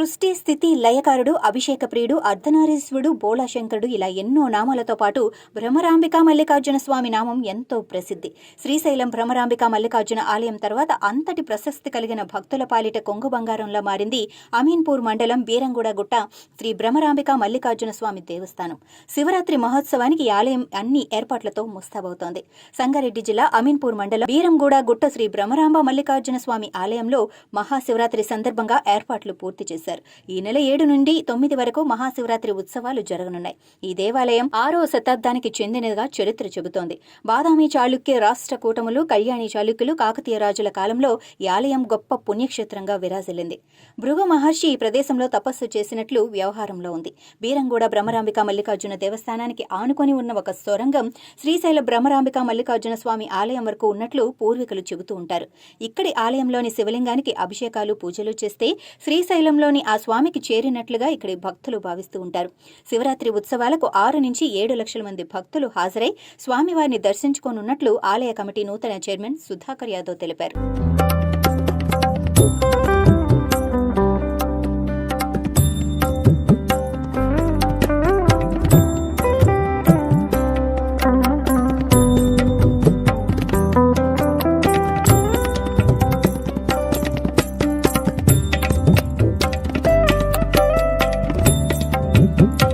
సృష్టి స్థితి లయకారుడు అభిషేక ప్రియుడు అర్ధనారీశ్వరుడు బోళాశంకరుడు ఇలా ఎన్నో నామాలతో పాటు భ్రమరాంబిక మల్లికార్జున స్వామి నామం ఎంతో ప్రసిద్ధి. శ్రీశైలం భ్రమరాంబిక మల్లికార్జున ఆలయం తర్వాత అంతటి ప్రశస్తి కలిగిన భక్తుల పాలిట కొంగు బంగారంలా మారింది అమీన్పూర్ మండలం బీరంగూడ గుట్ట శ్రీ భ్రమరాంబిక మల్లికార్జున స్వామి దేవస్థానం. శివరాత్రి మహోత్సవానికి ఈ ఆలయం అన్ని ఏర్పాట్లతో ముస్తాబవుతోంది. సంగారెడ్డి జిల్లా అమీన్పూర్ మండలం బీరంగూడ గుట్ట శ్రీ భ్రమరాంబ మల్లికార్జున స్వామి ఆలయంలో మహాశివరాత్రి సందర్భంగా ఏర్పాట్లు పూర్తి చేశారు. చేశారు. ఈ నెల ఏడు నుండి తొమ్మిది వరకు మహాశివరాత్రి ఉత్సవాలు జరగనున్నాయి. ఈ దేవాలయం ఆరో శతాబ్దానికి చెందినదిగా చరిత్ర చెబుతోంది. బాదామి చాళుక్య రాష్ట్ర కూటములు కళ్యాణి చాళుక్యులు కాకతీయ రాజుల కాలంలో ఈ ఆలయం గొప్ప పుణ్యక్షేత్రంగా విరాజిల్లింది. భృగు మహర్షి ఈ ప్రదేశంలో తపస్సు చేసినట్లు వ్యవహారంలో ఉంది. బీరంగూడ భ్రమరాంబిక మల్లికార్జున దేవస్థానానికి ఆనుకొని ఉన్న ఒక సొరంగం శ్రీశైల భ్రమరాంబిక మల్లికార్జున స్వామి ఆలయం వరకు ఉన్నట్లు పూర్వీకులు చెబుతూ ఉంటారు. ఇక్కడి ఆలయంలోని శివలింగానికి అభిషేకాలు పూజలు చేస్తే శ్రీశైలంలోని ఆ స్వామికి చేరినట్లుగా ఇక్కడి భక్తులు భావిస్తూ ఉంటారు. శివరాత్రి ఉత్సవాలకు ఆరు నుంచి ఏడు లక్షల మంది భక్తులు హాజరై స్వామివారిని దర్శించుకోనున్నట్లు ఆలయ కమిటీ నూతన చైర్మన్ సుధాకర్ యాదవ్ తెలిపారు. Música